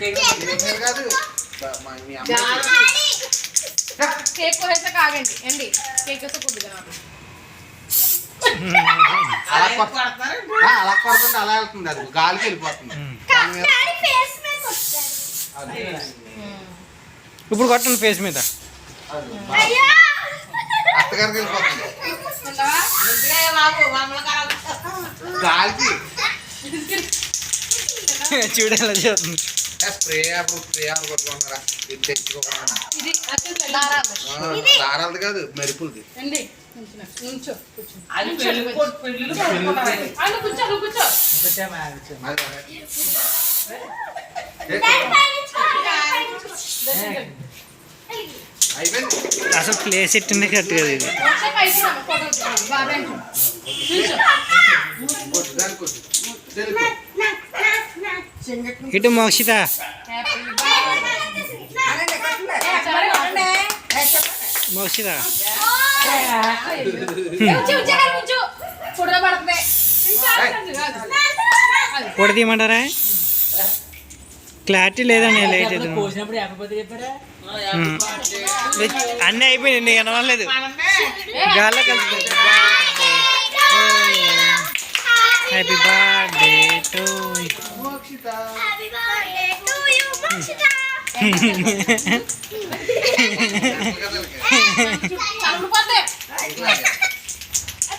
Cake కాదు బ- మా- మీ అమ్మ కేక్ కోసేస్తే కాగండి అండి కేక్ వేస్తే నాకు. అలా కొడుతుంటే అలా వెళ్తుంది అది గాలికి వెళ్ళిపోతుంది. ఇప్పుడు కొట్టండి ఫేస్ మీద. అత్తగారికి వెళ్ళిపోతుంది గాలికి. చూడు ఎలా చేస్తుంది. ఏ, స్ప్రే అప్పుడు స్ప్రే అప్పుడు కొట్టుకుంటారా ఇది తెచ్చుకోకుండా. దారాలది కాదు మెరుపులది. కొట్టు- అసలు ప్లేస్ ఎట్టింది కరెక్ట్ కదా ఇది. ఇటు మోక్షిత. మోక్షిత. ఫోటో క్లారిటీ లేదండి లేట్ అసలు అవుతుంది కోసినప్పుడు Happy birthday to you. Happy birthday to you, You Happy birthday. To you,